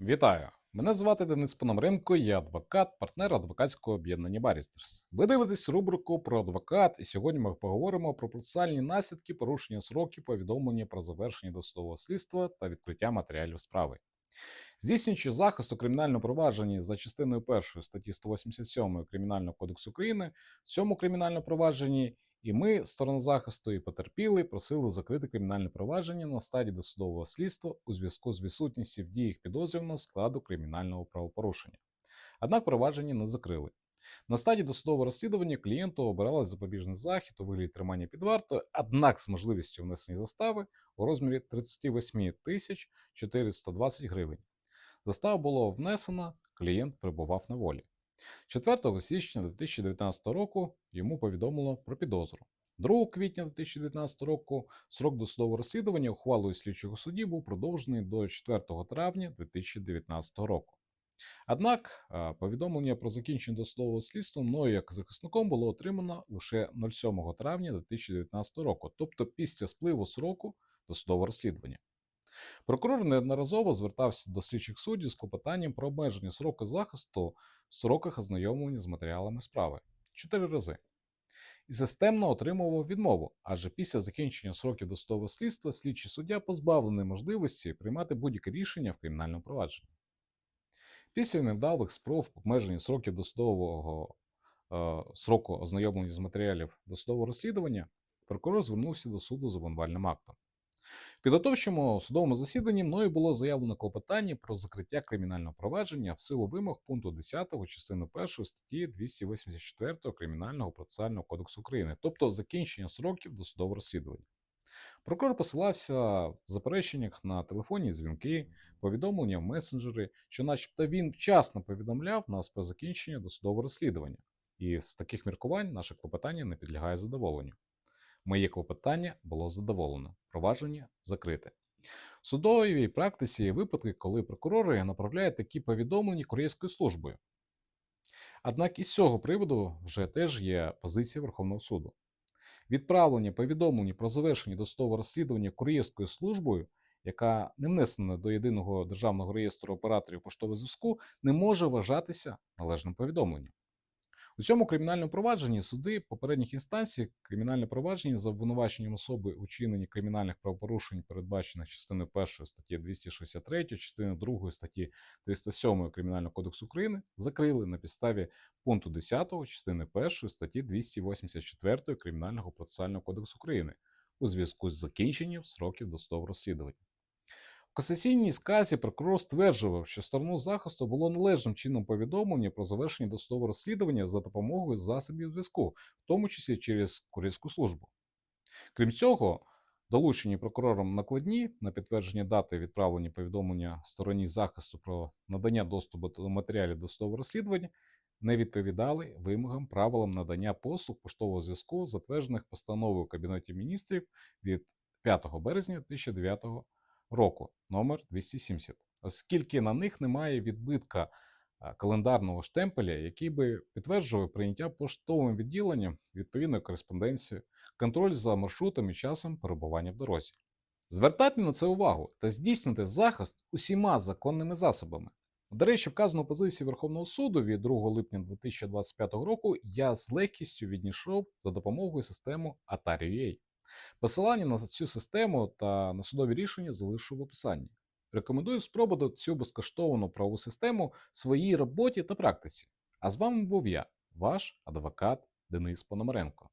Вітаю! Мене звати Денис Пономаренко, я адвокат, партнер адвокатського об'єднання Барістерс. Ви дивитесь рубрику про адвокат, і сьогодні ми поговоримо про процесуальні наслідки порушення сроків повідомлення про завершення досудового слідства та відкриття матеріалів справи. Здійснюючи захист у кримінальному провадженні за частиною 1 статті 187 Кримінального кодексу України, в цьому кримінальному провадженні і ми, сторона захисту і потерпіли, просили закрити кримінальне провадження на стадії досудового слідства у зв'язку з відсутністю в діях підозрюваного складу кримінального правопорушення. Однак провадження не закрили. На стадії досудового розслідування клієнту обиралась запобіжний захід у вигляді тримання під вартою, однак з можливістю внесення застави у розмірі 38 тисяч 420 гривень. Застава було внесено, клієнт перебував на волі. 4 січня 2019 року йому повідомило про підозру. 2 квітня 2019 року срок досудового розслідування ухвалою слідчого судді був продовжений до 4 травня 2019 року. Однак е, повідомлення про закінчення досудового слідства мною як захисником було отримано лише 07 травня 2019 року, тобто після спливу сроку досудового розслідування. Прокурор неодноразово звертався до слідчих суддів з клопотанням про обмеження сроку захисту в сроках ознайомлення з матеріалами справи чотири рази. І системно отримував відмову, адже після закінчення сроків досудового слідства слідчий суддя позбавлений можливості приймати будь-яке рішення в кримінальному провадженні. Після невдалих спроб обмеження сроків досудового е, сроку ознайомлення з матеріалів досудового розслідування, прокурор звернувся до суду з обвинувальним актом. Підготовчому судовому засіданні мною було заявлено клопотання про закриття кримінального провадження в силу вимог пункту 10 частини 1 статті 284 Кримінального процесуального кодексу України, тобто закінчення сроків досудового розслідування. Прокурор посилався в запереченнях на телефонні дзвінки, повідомлення в месенджері, що, начебто, він вчасно повідомляв нас про закінчення досудового розслідування, і з таких міркувань наше клопотання не підлягає задоволенню. Моє клопотання було задоволено, провадження закрите. В судовій практиці є випадки, коли прокурори направляють такі повідомлення кур'єрською службою. Однак із цього приводу вже теж є позиція Верховного суду. Відправлення повідомлення про завершення досудового розслідування кур'єрською службою, яка не внесена до єдиного державного реєстру операторів поштового зв'язку, не може вважатися належним повідомленням. У цьому кримінальному провадженні суди попередніх інстанцій кримінальне провадження за обвинуваченням особи у чиненні кримінальних правопорушень, передбачених частиною 1 статті 263, частиною 2 статті 307 Кримінального кодексу України, закрили на підставі пункту 10 частини 1 статті 284 Кримінального процесуального кодексу України у зв'язку з закінченням сроків досудового розслідування. Касаційній сказі прокурор стверджував, що сторону захисту було належним чином повідомлення про завершення досудового розслідування за допомогою засобів зв'язку, в тому числі через кур'єрську службу. Крім цього, долучені прокурором накладні на підтвердження дати відправлення повідомлення стороні захисту про надання доступу до матеріалів досудового розслідування не відповідали вимогам правилам надання послуг поштового зв'язку, затверджених постановою Кабінету міністрів від 5 березня 2009 року номер 270, оскільки на них немає відбитка календарного штемпеля, який би підтверджував прийняття поштовим відділенням відповідної кореспонденції, контроль за маршрутом і часом перебування в дорозі. Звертайте на це увагу та здійснюйте захист усіма законними засобами. До речі, вказану позицію Верховного суду від 2 липня 2025 року я з легкістю віднайшов за допомогою системи Atari.ua. Посилання на цю систему та на судові рішення залишу в описанні. Рекомендую спробувати цю безкоштовну правову систему в своїй роботі та практиці. А з вами був я, ваш адвокат Денис Пономаренко.